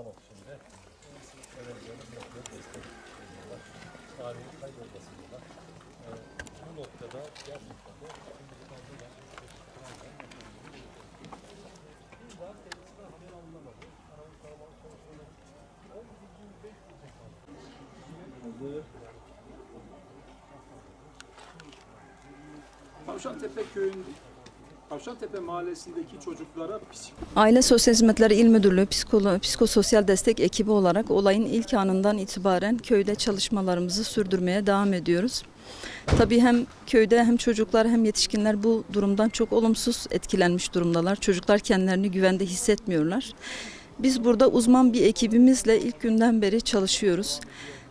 alalım şimdi. Öğrencilerimiz yapıyor, destek veriyorlar. Tarihin kaybolmasın diyorlar. Ee, bu noktada gerçekten de şimdi bu konuda gerçekten bir daha kendisine haber alınamadı. Aramız karavan konusunda 18.500 kaldı. Hazır. Tavşantepe köyünde Tavşantepe mahallesindeki çocuklara Aile Sosyal Hizmetleri İl Müdürlüğü psikolo, psikososyal destek ekibi olarak olayın ilk anından itibaren köyde çalışmalarımızı sürdürmeye devam ediyoruz. Tabii hem köyde hem çocuklar hem yetişkinler bu durumdan çok olumsuz etkilenmiş durumdalar. Çocuklar kendilerini güvende hissetmiyorlar. Biz burada uzman bir ekibimizle ilk günden beri çalışıyoruz.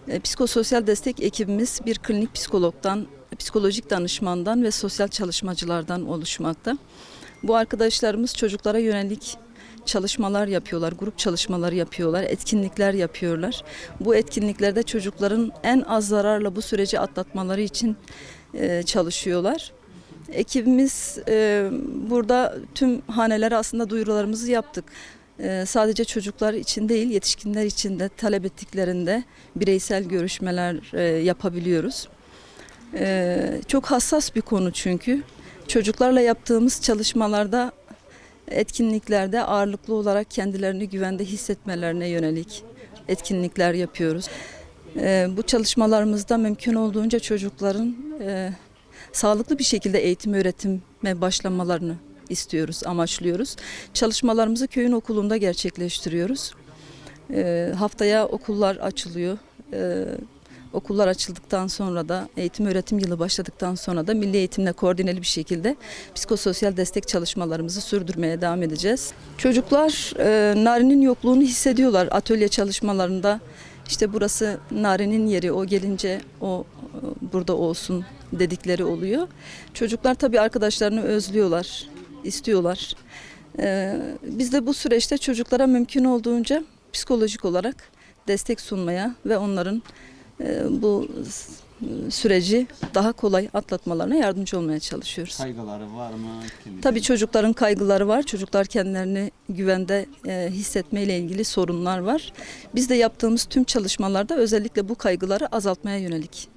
E, Psikososyal destek ekibimiz bir klinik psikologdan, psikolojik danışmandan ve sosyal çalışmacılardan oluşmakta. Bu arkadaşlarımız çocuklara yönelik çalışmalar yapıyorlar, grup çalışmaları yapıyorlar, etkinlikler yapıyorlar. Bu etkinliklerde çocukların en az zararla bu süreci atlatmaları için e, çalışıyorlar. Ekibimiz e, burada tüm hanelere aslında duyurularımızı yaptık. E, sadece çocuklar için değil, yetişkinler için de talep ettiklerinde bireysel görüşmeler yapabiliyoruz. E, çok hassas bir konu çünkü. Çocuklarla yaptığımız çalışmalarda, etkinliklerde ağırlıklı olarak kendilerini güvende hissetmelerine yönelik etkinlikler yapıyoruz. Ee, bu çalışmalarımızda mümkün olduğunca çocukların e, sağlıklı bir şekilde eğitim öğretime başlamalarını istiyoruz, amaçlıyoruz. Çalışmalarımızı köyün okulunda gerçekleştiriyoruz. Ee, haftaya okullar açılıyor. Ee, Okullar açıldıktan sonra da eğitim öğretim yılı başladıktan sonra da milli eğitimle koordineli bir şekilde psikososyal destek çalışmalarımızı sürdürmeye devam edeceğiz. Çocuklar e, Nari'nin yokluğunu hissediyorlar atölye çalışmalarında. İşte burası Nari'nin yeri o gelince o e, burada olsun dedikleri oluyor. Çocuklar tabii arkadaşlarını özlüyorlar, istiyorlar. E, biz de bu süreçte çocuklara mümkün olduğunca psikolojik olarak destek sunmaya ve onların bu s- süreci daha kolay atlatmalarına yardımcı olmaya çalışıyoruz. Kaygıları var mı? Tabii çocukların kaygıları var. Çocuklar kendilerini güvende e, hissetmeyle ilgili sorunlar var. Biz de yaptığımız tüm çalışmalarda özellikle bu kaygıları azaltmaya yönelik